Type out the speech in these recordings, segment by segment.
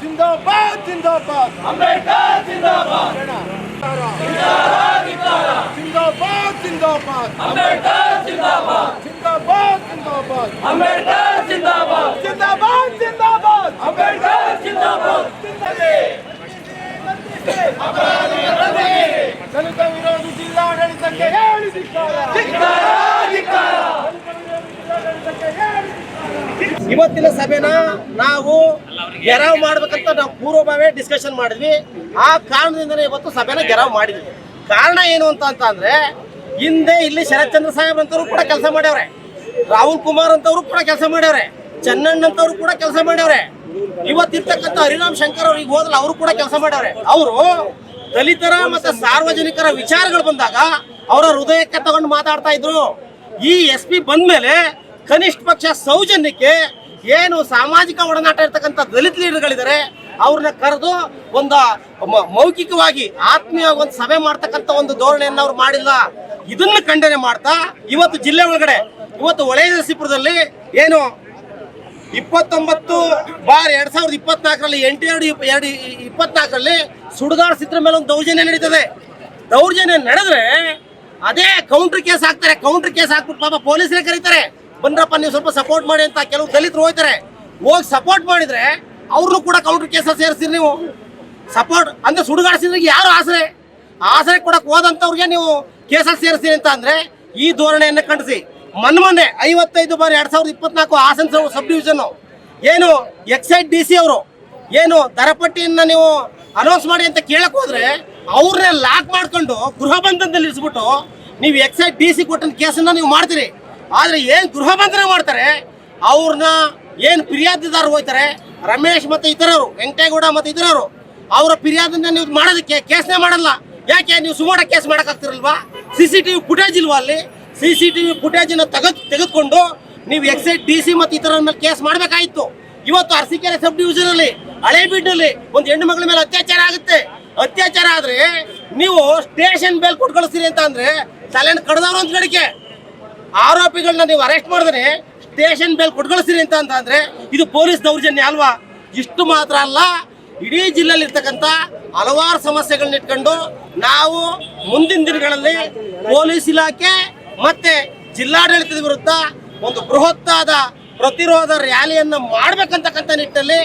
ಜಿಂದಾಬಾದ್ ಜಿಂದಾಬಾದ್ ಅಂಬೇಡ್ಕರ್ ಜಿಂದಾಬಾದ್ ಜಿಂದಾಬಾದ್ ಜಿಂದಾಬಾದ್ ಅಂಬೇಡ್ಕರ್ ಜಿಂದಾಬಾದ್ ಜಿಂದಾಬಾದ್ ಜಿಂದಾಬಾದ್ ಅಂಬೇಡ್ಕರ್ ಜಿಂದಾಬಾದ್ ಜಿಂದಾಬಾದ್ ಜಿಂದಾಬಾದ್ ಅಂಬೇಡ್ಕರ್ ಜಿಂದಾಬಾದ್ ದಲಿತ ವಿರೋಧಿ ಜಿಲ್ಲಾಡಳಿತಕ್ಕೆ ಹೇಳಿ ಧಿಕ್ಕಾರ. ಇವತ್ತಿನ ಸಭೆನ ನಾವು ಗೆರಾವ್ ಮಾಡ್ಬೇಕಂತ ನಾವು ಪೂರ್ವಭಾವಿ ಡಿಸ್ಕಷನ್ ಮಾಡಿದ್ವಿ. ಆ ಕಾರಣದಿಂದನೇ ಇವತ್ತು ಸಭೆನ ಗೆರಾವ್ ಮಾಡಿದ್ವಿ. ಕಾರಣ ಏನು ಅಂತ ಅಂತ ಅಂದ್ರೆ ಹಿಂದೆ ಇಲ್ಲಿ ಶರತ್ಚಂದ್ರ ಸಾಹೇಬ್ ಅಂತವ್ರು ಕೂಡ ಕೆಲಸ ಮಾಡ್ಯವ್ರೆ. ರಾಹುಲ್ ಕುಮಾರ್ ಅಂತವ್ರು ಕೂಡ ಕೆಲಸ ಮಾಡ್ಯವ್ರೆ. ಅಂತವ್ರು ಕೂಡ ಕೆಲಸ ಮಾಡ್ಯವ್ರೆ. ಇವತ್ತಿರ್ತಕ್ಕಂಥ ಹರಿರಾಮ್ ಶಂಕರ್ ಅವ್ರಿಗೆ ಹೋದ್ರೆ ಅವರು ಕೂಡ ಕೆಲಸ ಮಾಡ್ಯವ್ರೆ. ಅವರು ದಲಿತರ ಮತ್ತೆ ಸಾರ್ವಜನಿಕರ ವಿಚಾರಗಳು ಬಂದಾಗ ಅವರ ಹೃದಯಕ್ಕೆ ತಗೊಂಡು ಮಾತಾಡ್ತಾ ಇದ್ರು. ಈ ಎಸ್ ಪಿ ಬಂದ್ಮೇಲೆ ಕನಿಷ್ಠ ಪಕ್ಷ ಸೌಜನ್ಯಕ್ಕೆ ಏನು ಸಾಮಾಜಿಕ ಒಡನಾಟ ಇರ್ತಕ್ಕಂಥ ದಲಿತ ಲೀಡರ್ಗಳಿದ್ದಾರೆ, ಅವ್ರನ್ನ ಕರೆದು ಒಂದು ಮೌಖಿಕವಾಗಿ ಆತ್ಮೀಯವಾಗಿ ಒಂದು ಸಭೆ ಮಾಡ್ತಕ್ಕಂಥ ಒಂದು ಧೋರಣೆಯನ್ನು ಅವ್ರು ಮಾಡಿಲ್ಲ. ಇದನ್ನ ಖಂಡನೆ ಮಾಡ್ತಾ, ಇವತ್ತು ಜಿಲ್ಲೆ ಒಳಗಡೆ, ಇವತ್ತು ಒಳೆಯ ನರಸೀಪುರದಲ್ಲಿ ಏನು ಇಪ್ಪತ್ತೊಂಬತ್ತು ಬಾರ್ ಎರಡ್ ಸಾವಿರದ ಇಪ್ಪತ್ನಾಲ್ಕರಲ್ಲಿ, ಎಂಟು ಎರಡು ಎರಡು ಇಪ್ಪತ್ನಾಲ್ಕರಲ್ಲಿ ಸುಡುಗಾಡ ಚಿತ್ರ ಮೇಲೆ ಒಂದು ದೌರ್ಜನ್ಯ ನಡೀತದೆ. ದೌರ್ಜನ್ಯ ನಡೆದ್ರೆ ಅದೇ ಕೌಂಟರ್ ಕೇಸ್ ಹಾಕ್ತಾರೆ ಕೌಂಟರ್ ಕೇಸ್ ಹಾಕ್ಬಿಟ್ಟು ಪಾಪ ಪೊಲೀಸರೇ ಕರೀತಾರೆ. ಬಂದ್ರಪ್ಪ, ನೀವು ಸ್ವಲ್ಪ ಸಪೋರ್ಟ್ ಮಾಡಿ ಅಂತ ಕೆಲವು ದಲಿತರು ಹೋಗ್ತಾರೆ ಹೋಗಿ ಸಪೋರ್ಟ್ ಮಾಡಿದ್ರೆ ಅವ್ರನ್ನೂ ಕೂಡ ಕೌಂಟರ್ ಕೇಸ ಸೇರಿಸ್ತೀರಿ ನೀವು. ಸಪೋರ್ಟ್ ಅಂದ್ರೆ ಸುಡುಗಾಡಿಸಿದ್ರೆ ಯಾರು ಆಸರೆ? ಆಸರೆ ಕೊಡಕ್ ಹೋದಂತವ್ರಿಗೆ ನೀವು ಕೇಸಲ್ಲಿ ಸೇರಿಸ್ತೀರಿ ಅಂತ ಅಂದ್ರೆ ಈ ಧೋರಣೆಯನ್ನು ಕಂಡಿಸಿ ಮೊನ್ನೆ ಐವತ್ತೈದು ಬಾರಿ ಎರಡ್ ಸಾವಿರದ ಇಪ್ಪತ್ನಾಲ್ಕು ಹಾಸನ ಸಬ್ ಡಿವಿಷನ್ ಏನು ಎಕ್ಸೈಡ್ ಡಿ ಸಿ ಅವರು ಏನು ದರಪಟ್ಟಿಯನ್ನ ನೀವು ಅನೌನ್ಸ್ ಮಾಡಿ ಅಂತ ಕೇಳಕ್ ಹೋದ್ರೆ ಅವ್ರನ್ನೇ ಲಾಕ್ ಮಾಡ್ಕೊಂಡು ಗೃಹ ಬಂಧನದಲ್ಲಿ ಇರಿಸ್ಬಿಟ್ಟು ನೀವು ಎಕ್ಸೈಡ್ ಡಿ ಸಿ ಕೊಟ್ಟಂತ ಕೇಸನ್ನ ನೀವು ಮಾಡ್ತೀರಿ. ಆದ್ರೆ ಏನ್ ಗೃಹ ಬಂಧನ ಮಾಡ್ತಾರೆ? ಅವ್ರನ್ನ ಏನ್ ಫಿರ್ಯಾದಿದಾರರು ಹೋಯ್ತಾರೆ ರಮೇಶ್ ಮತ್ತೆ ಇತರರು, ವೆಂಕಟೇಗೌಡ ಮತ್ತೆ ಇತರರು, ಅವರ ಫಿರ್ಯಾದನ್ನ ನೀವು ಮಾಡೋದಕ್ಕೆ ಕೇಸ್ನೇ ಮಾಡಲ್ಲ. ಯಾಕೆ? ನೀವು ಸುಮಾರು case ಮಾಡೋಕ್ಕಾಗ್ತಿರಲ್ವಾ? C C C TV footage ಇಲ್ವಾ ಅಲ್ಲಿ? ಸಿ ಸಿ ಟಿವಿ ಫುಟೇಜ್ ತೆಗೆದು ತೆಗೆದುಕೊಂಡು ನೀವು ಎಕ್ಸೈಡ್ ಡಿ ಸಿ ಮತ್ತೆ ಇತರ ಮೇಲೆ ಕೇಸ್ ಮಾಡಬೇಕಾಗಿತ್ತು ಇವತ್ತು ಅರಸಿಕೆರೆ ಸಬ್ ಡಿವಿಷನ್ ಅಲ್ಲಿ ಹಳೇಬೀಡಿನಲ್ಲಿ ಒಂದು ಹೆಣ್ಣು ಮಗಳ ಮೇಲೆ ಅತ್ಯಾಚಾರ ಆಗುತ್ತೆ. ಅತ್ಯಾಚಾರ ಆದ್ರೆ ನೀವು ಸ್ಟೇಷನ್ ಬೇಲ್ ಕೊಟ್ಟು ಕಳಿಸ್ತೀರಿ ಅಂತ ಅಂದ್ರೆ ತಲೆನ ಕಡ್ದವ್ರು ಅಂತ ಕಡಿಕೆ ಆರೋಪಿಗಳನ್ನ ನೀವು ಅರೆಸ್ಟ್ ಮಾಡಿದ್ರೆ ಸ್ಟೇಷನ್ ಮೇಲೆ ಕೊಟ್ಕೊಳಿಸ್ತೀರಿ ಅಂತ ಅಂತಂದ್ರೆ ಇದು ಪೊಲೀಸ್ ದೌರ್ಜನ್ಯ ಅಲ್ವಾ? ಇಷ್ಟು ಮಾತ್ರ ಅಲ್ಲ, ಇಡೀ ಜಿಲ್ಲೆಯಲ್ಲಿ ಇರ್ತಕ್ಕಂಥ ಹಲವಾರು ಸಮಸ್ಯೆಗಳನ್ನ ಇಟ್ಕೊಂಡು ನಾವು ಮುಂದಿನ ದಿನಗಳಲ್ಲಿ ಪೊಲೀಸ್ ಇಲಾಖೆ ಮತ್ತೆ ಜಿಲ್ಲಾಡಳಿತದ ವಿರುದ್ಧ ಒಂದು ಬೃಹತ್ತಾದ ಪ್ರತಿರೋಧ ರ್ಯಾಲಿಯನ್ನು ಮಾಡ್ಬೇಕಂತಕ್ಕಂಥ ನಿಟ್ಟಿನಲ್ಲಿ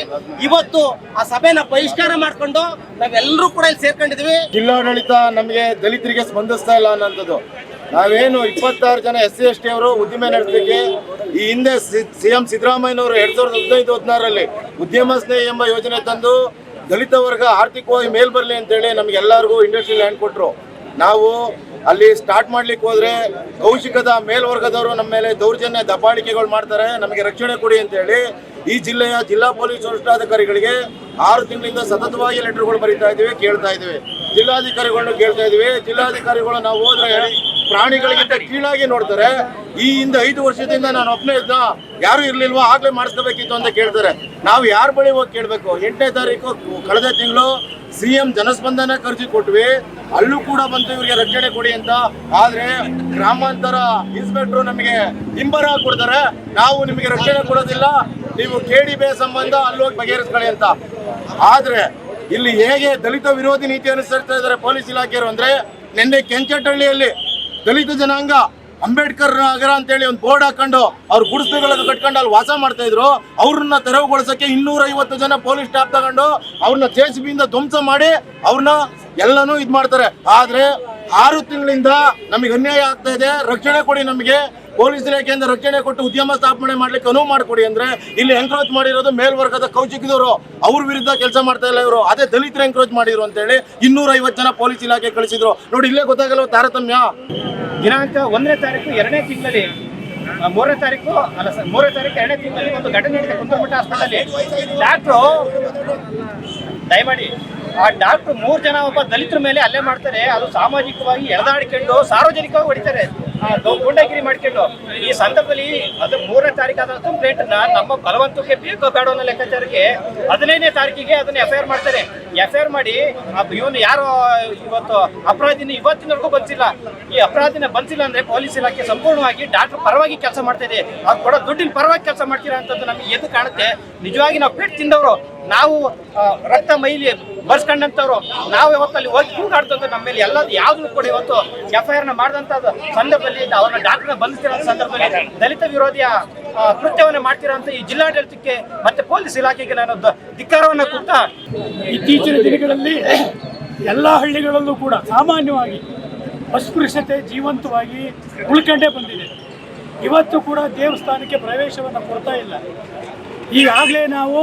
ಇವತ್ತು ಆ ಸಭೆನ ಬಹಿಷ್ಕಾರ ಮಾಡಿಕೊಂಡು ನಾವೆಲ್ಲರೂ ಕೂಡ ಇಲ್ಲಿ ಸೇರ್ಕೊಂಡಿದ್ವಿ ಜಿಲ್ಲಾಡಳಿತ ನಮಗೆ ದಲಿತರಿಗೆ ಸ್ಪಂದಿಸ್ತಾ ಇಲ್ಲ ಅನ್ನೋಂಥದ್ದು. ನಾವೇನು ಇಪ್ಪತ್ತಾರು ಜನ ಎಸ್ ಸಿ, ಎಸ್ ಟಿ ಅವರು ಉದ್ದಿಮೆ ನಡೆಸಲಿಕ್ಕೆ ಈ ಹಿಂದೆ ಸಿ ಎಂ ಸಿದ್ದರಾಮಯ್ಯನವರು ಎರಡ್ ಸಾವಿರದ ಹದಿನೈದು, ಹದಿನಾರರಲ್ಲಿ ಉದ್ಯಮ ಸ್ನೇಹಿ ಎಂಬ ಯೋಜನೆ ತಂದು ದಲಿತ ವರ್ಗ ಆರ್ಥಿಕವಾಗಿ ಮೇಲ್ ಬರಲಿ ಅಂತೇಳಿ ನಮಗೆಲ್ಲರಿಗೂ ಇಂಡಸ್ಟ್ರಿ ಲ್ಯಾಂಡ್ ಕೊಟ್ಟರು ನಾವು ಅಲ್ಲಿ ಸ್ಟಾರ್ಟ್ ಮಾಡ್ಲಿಕ್ಕೆ ಹೋದ್ರೆ ಕೌಶಿಕದ ಮೇಲ್ವರ್ಗದವರು ನಮ್ಮ ಮೇಲೆ ದೌರ್ಜನ್ಯ ದಬ್ಬಾಳಿಕೆಗಳು ಮಾಡ್ತಾರೆ, ನಮಗೆ ರಕ್ಷಣೆ ಕೊಡಿ ಅಂತ ಹೇಳಿ ಈ ಜಿಲ್ಲೆಯ ಜಿಲ್ಲಾ ಪೊಲೀಸ್ ವರಿಷ್ಠಾಧಿಕಾರಿಗಳಿಗೆ ಆರು ತಿಂಗಳಿಂದ ಸತತವಾಗಿ ಲೆಟರ್ಗಳು ಬರೀತಾ ಇದ್ದೀವಿ, ಕೇಳ್ತಾ ಇದ್ದೀವಿ. ಜಿಲ್ಲಾಧಿಕಾರಿಗಳನ್ನ ಕೇಳ್ತಾ ಇದ್ದೀವಿ. ಜಿಲ್ಲಾಧಿಕಾರಿಗಳು ನಾವು ಹೋದ್ರೆ ಪ್ರಾಣಿಗಳಿಗಿಂತ ಕೀಳಾಗಿ ನೋಡ್ತಾರೆ. ಈ ಹಿಂದೆ ಐದು ವರ್ಷದಿಂದ ನಾನು ಒಬ್ಬನೇ ಇದ್ದ, ಯಾರು ಇರ್ಲಿಲ್ವಾ ಆಗ್ಲೇ ಮಾಡಿಸ್ಕೋಬೇಕಿತ್ತು ಅಂತ ಕೇಳ್ತಾರೆ. ನಾವು ಯಾರ ಬಳಿ ಹೋಗಿ ಕೇಳಬೇಕು? ಎಂಟನೇ ತಾರೀಕು ಕಳೆದ ತಿಂಗಳು ಸಿ ಎಂ ಜನಸ್ಪಂದನ ಕರ್ಜಿ ಕೊಟ್ವಿ. ಅಲ್ಲೂ ಕೂಡ ಬಂತು, ಇವರಿಗೆ ರಕ್ಷಣೆ ಕೊಡಿ ಅಂತ. ಆದ್ರೆ ಗ್ರಾಮಾಂತರ ಇನ್ಸ್ಪೆಕ್ಟರ್ ನಮಗೆ ಹಿಂಬರ ಕೊಡ್ತಾರೆ. ನಾವು ನಿಮಗೆ ರಕ್ಷಣೆ ಕೊಡೋದಿಲ್ಲ. ನೀವು ಕೆಡಿ ಬೇ ಸಂಬಂಧ ಅಲ್ಲೋಗಿ ಬಗೆಹರಿಸ್ಕೊಳ್ಳಿ ಅಂತ. ಆದ್ರೆ ಇಲ್ಲಿ ಹೇಗೆ ದಲಿತ ವಿರೋಧಿ ನೀತಿ ಅನುಸರಿಸ್ತಾ ಇದ್ದಾರೆ ಪೊಲೀಸ್ ಇಲಾಖೆಯವರು ಅಂದ್ರೆ, ನಿನ್ನೆ ಕೆಂಚಟಹಳ್ಳಿಯಲ್ಲಿ ದಲಿತ ಜನಾಂಗ, ಅಂಬೇಡ್ಕರ್ ನಗರ ಅಂತೇಳಿ ಒಂದು ಬೋರ್ಡ್ ಹಾಕೊಂಡು ಅವ್ರ ಗುಡಿಸಲುಗಳನ್ನು ಕಟ್ಕೊಂಡು ಅಲ್ಲಿ ವಾಸ ಮಾಡ್ತಾ ಇದ್ರು. ಅವ್ರನ್ನ ತೆರವುಗೊಳಿಸಕ್ಕೆ ಇನ್ನೂರ ಐವತ್ತು ಜನ ಪೊಲೀಸ್ ಸ್ಟಾಫ್ ತಗೊಂಡು ಅವ್ರನ್ನ ಜೆ ಸಿ ಬಿಯಿಂದ ಧ್ವಂಸ ಮಾಡಿ ಅವ್ರನ್ನ ಎಲ್ಲನೂ ಇದು ಮಾಡ್ತಾರೆ. ಆದ್ರೆ ಆರು ತಿಂಗಳಿಂದ ನಮಗೆ ಅನ್ಯಾಯ ಆಗ್ತಾ ಇದೆ. ರಕ್ಷಣೆ ಕೊಡಿ ನಮಗೆ. ಪೊಲೀಸ್ ಇಲಾಖೆಯಿಂದ ರಕ್ಷಣೆ ಕೊಟ್ಟು ಉದ್ಯಮ ಸ್ಥಾಪನೆ ಮಾಡ್ಲಿಕ್ಕೆ ಅನುವು ಮಾಡಿಕೊಡಿ ಅಂದ್ರೆ ಇಲ್ಲಿ ಎಂಕ್ರೋಚ್ ಮಾಡಿರೋದು ಮೇಲ್ವರ್ಗದ ಕೌಚಿಕಿದವರು ಅವ್ರ ವಿರುದ್ಧ ಕೆಲಸ ಮಾಡ್ತಾ ಇಲ್ಲ ಇವರು. ಅದೇ ದಲಿತರು ಎಂಕ್ರೋಚ್ ಮಾಡಿದ್ರು ಅಂತೇಳಿ ಇನ್ನೂರ ಐವತ್ತು ಜನ ಪೊಲೀಸ್ ಇಲಾಖೆ ಕಳಿಸಿದ್ರು. ನೋಡಿ, ಇಲ್ಲೇ ಗೊತ್ತಾಗಲ್ಲ ತಾರತಮ್ಯ. ದಿನಾಂಕ ಒಂದನೇ ತಾರೀಕು, ಎರಡನೇ ತಿಂಗಳಲ್ಲಿ ಮೂರನೇ ತಾರೀಕು, ಅಲ್ಲ, ಸರ್, ಮೂರನೇ ತಾರೀಕು, ಎರಡನೇ ತಿಂಗಳಲ್ಲಿ ಒಂದು ಘಟನೆ ನಡೆದ ಕುಂದಮಠ ಹಾಸ್ಪಿಟಲ್ ಡಾಕ್ಟ್ರು, ದಯಮಾಡಿ, ಆ ಡಾಕ್ಟ್ರು ಮೂರು ಜನ ಒಬ್ಬ ದಲಿತರ ಮೇಲೆ ಅಲ್ಲೇ ಮಾಡ್ತಾರೆ. ಅದು ಸಾಮಾಜಿಕವಾಗಿ ಎಳೆದಾಡಿಕೊಂಡು ಸಾರ್ವಜನಿಕವಾಗಿ ಹೊಡಿತಾರೆ. ಗೂಂಡಾಗಿರಿ ಮಾಡ್ಕೊಂಡು ಈ ಸಂದರ್ಭದಲ್ಲಿ ಅದು ಮೂರನೇ ತಾರೀಕಾದ ಕಂಪ್ಲೇಂಟ್ ನಮ್ಮ ಬಲವಂತಕ್ಕೆ ಬೇಕೋ ಬೇಡ ಅನ್ನೋ ಲೆಕ್ಕಾಚಾರಕ್ಕೆ ಹದಿನೈದನೇ ತಾರೀಕಿಗೆ ಅದನ್ನ ಎಫ್ ಐ ಆರ್ ಮಾಡ್ತಾರೆ. ಎಫ್ ಐ ಮಾಡಿ ಇವನು ಯಾರು ಇವತ್ತು ಅಪರಾಧಿನ ಇವತ್ತಿನವರೆಗೂ ಬಂದಿಲ್ಲ. ಈ ಅಪರಾಧಿನ ಬಂದಿಲ್ಲ ಅಂದ್ರೆ ಪೊಲೀಸ್ ಇಲಾಖೆ ಸಂಪೂರ್ಣವಾಗಿ ಡಾಕ್ಟರ್ ಪರವಾಗಿ ಕೆಲಸ ಮಾಡ್ತಾ ಇದೆ. ಅದು ಕೊಡೋ ದುಡ್ಡಿನ ಪರವಾಗಿ ಕೆಲಸ ಮಾಡ್ತೀರಾ ಅಂತದ್ದು ನಮಗೆ ಎದ್ದು ಕಾಣುತ್ತೆ. ನಿಜವಾಗಿ ನಾವು ಪೆಟ್ಟು ತಿಂದವರು. ನಾವು ರಕ್ತ ಮೈಲಿ ಬರ್ಸ್ಕೊಂಡಂತವ್ರು, ನಾವು ಇವತ್ತು ಅಲ್ಲಿ ಹೋಗಿ ಕೂಗಾಡ್ತಂತ ನಮ್ಮ ಮೇಲೆ ಎಲ್ಲ ಯಾವ್ದು ಕೂಡ ಇವತ್ತು ಎಫ್ ಐ ಆರ್ನ ಮಾಡಿದಂತ ಸಂದರ್ಭದಲ್ಲಿ ಅವ್ರನ್ನ ಡಾಕ್ಟರ್ನ ಬಂಧಿಸ್ತಿರೋ ಸಂದರ್ಭದಲ್ಲಿ ದಲಿತ ವಿರೋಧಿಯ ಕೃತ್ಯವನ್ನು ಮಾಡ್ತಿರೋ ಈ ಜಿಲ್ಲಾಡಳಿತಕ್ಕೆ ಮತ್ತೆ ಪೊಲೀಸ್ ಇಲಾಖೆಗೆ ನಾನು ಧಿಕ್ಕಾರವನ್ನು ಕೊಟ್ಟ ಇತ್ತೀಚಿನ ದಿನಗಳಲ್ಲಿ ಎಲ್ಲ ಹಳ್ಳಿಗಳಲ್ಲೂ ಕೂಡ ಸಾಮಾನ್ಯವಾಗಿ ಅಸ್ಪೃಶ್ಯತೆ ಜೀವಂತವಾಗಿ ಉಳ್ಕೊಂಡೇ ಬಂದಿದೆ. ಇವತ್ತು ಕೂಡ ದೇವಸ್ಥಾನಕ್ಕೆ ಪ್ರವೇಶವನ್ನು ಕೊಡ್ತಾ ಇಲ್ಲ. ಈಗಾಗಲೇ ನಾವು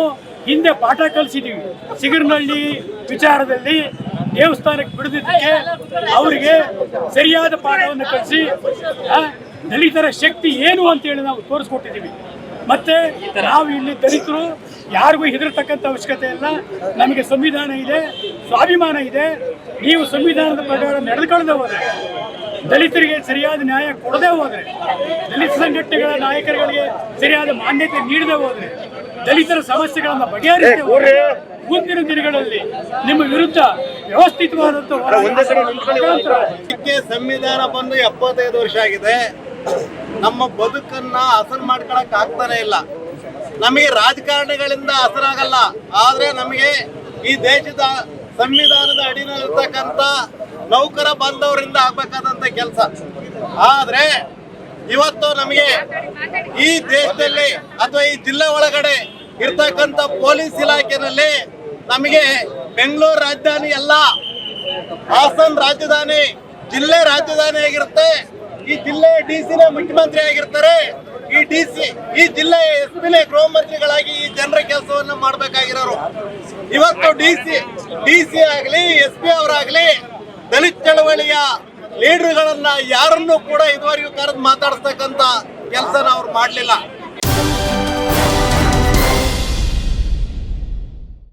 ಹಿಂದೆ ಪಾಠ ಕಲಿಸಿದ್ದೀವಿ ಸಿಗರ್ನಹಳ್ಳಿ ವಿಚಾರದಲ್ಲಿ ದೇವಸ್ಥಾನಕ್ಕೆ ಬಿಡದಿದ್ದಕ್ಕೆ ಅವರಿಗೆ ಸರಿಯಾದ ಪಾಠವನ್ನು ಕಲಿಸಿ ದಲಿತರ ಶಕ್ತಿ ಏನು ಅಂತೇಳಿ ನಾವು ತೋರಿಸ್ಕೊಟ್ಟಿದ್ದೀವಿ. ಮತ್ತೆ ನಾವು ಇಲ್ಲಿ ದಲಿತರು, ಯಾರಿಗೂ ಹೆದರ್ತಕ್ಕಂಥ ಅವಶ್ಯಕತೆ ಇಲ್ಲ. ನಮಗೆ ಸಂವಿಧಾನ ಇದೆ, ಸ್ವಾಭಿಮಾನ ಇದೆ. ನೀವು ಸಂವಿಧಾನದ ಪ್ರಕಾರ ನಡೆದುಕೊಳ್ಳದೆ ಹೋದರೆ, ದಲಿತರಿಗೆ ಸರಿಯಾದ ನ್ಯಾಯ ಕೊಡದೆ ಹೋದರೆ, ದಲಿತ ಸಂಘಟನೆಗಳ ನಾಯಕರುಗಳಿಗೆ ಸರಿಯಾದ ಮಾನ್ಯತೆ ನೀಡದೆ ಹೋದ್ರೆ ದಲಿತರ ಸಮಸ್ಯೆಗಳನ್ನು ಬಗೆಹರಿಸಿ ಮುಂದಿನ ದಿನಗಳಲ್ಲಿ ನಿಮ್ಮ ವಿರುದ್ಧ ಇದಕ್ಕೆ ಸಂವಿಧಾನ ಬಂದು ಎಪ್ಪತ್ತೈದು ವರ್ಷ ಆಗಿದೆ. ನಮ್ಮ ಬದುಕನ್ನ ಹಸನ್ ಮಾಡ್ಕೊಳಕ್ ಆಗ್ತಾನೆ ಇಲ್ಲ. ನಮಗೆ ರಾಜಕಾರಣಿಗಳಿಂದ ಹಸನಾಗಲ್ಲ. ಆದ್ರೆ ನಮಗೆ ಈ ದೇಶದ ಸಂವಿಧಾನದ ಅಡಿನಲ್ಲಿರ್ತಕ್ಕಂಥ ನೌಕರ ಬಾಂಧವರಿಂದ ಆಗ್ಬೇಕಾದಂತ ಕೆಲಸ. ಆದ್ರೆ ಇವತ್ತು ನಮಗೆ ಈ ದೇಶದಲ್ಲಿ ಅಥವಾ ಈ ಜಿಲ್ಲೆ ಒಳಗಡೆ ಇರ್ತಕ್ಕಂಥ ಪೊಲೀಸ್ ಇಲಾಖೆನಲ್ಲಿ ನಮಗೆ ಬೆಂಗಳೂರು ರಾಜಧಾನಿ ಅಲ್ಲ, ಹಾಸನ್ ರಾಜಧಾನಿ, ಜಿಲ್ಲೆ ರಾಜಧಾನಿ ಆಗಿರುತ್ತೆ. ಈ ಜಿಲ್ಲೆ ಡಿ ಸಿನೇ ಮುಖ್ಯಮಂತ್ರಿ ಆಗಿರ್ತಾರೆ. ಈ ಡಿ ಸಿ ಈ ಜಿಲ್ಲೆ ಎಸ್ ಪಿನೇ ಗೃಹ ಮಂತ್ರಿಗಳಾಗಿ ಈ ಜನರ ಕೆಲಸವನ್ನು ಮಾಡ್ಬೇಕಾಗಿರೋರು. ಇವತ್ತು ಡಿ ಸಿ ಡಿ ಸಿ ಆಗಲಿ, ಎಸ್ ಪಿ ಅವರಾಗಲಿ ದಲಿತ ಚಳವಳಿಯ ಲೀಡರ್ಗಳನ್ನ ಯಾರನ್ನೂ ಕೂಡ ಇದುವರೆಗೂ ಕರೆದು ಮಾತಾಡ್ತಕ್ಕಂಥ ಕೆಲಸನ ಅವ್ರು ಮಾಡ್ಲಿಲ್ಲ.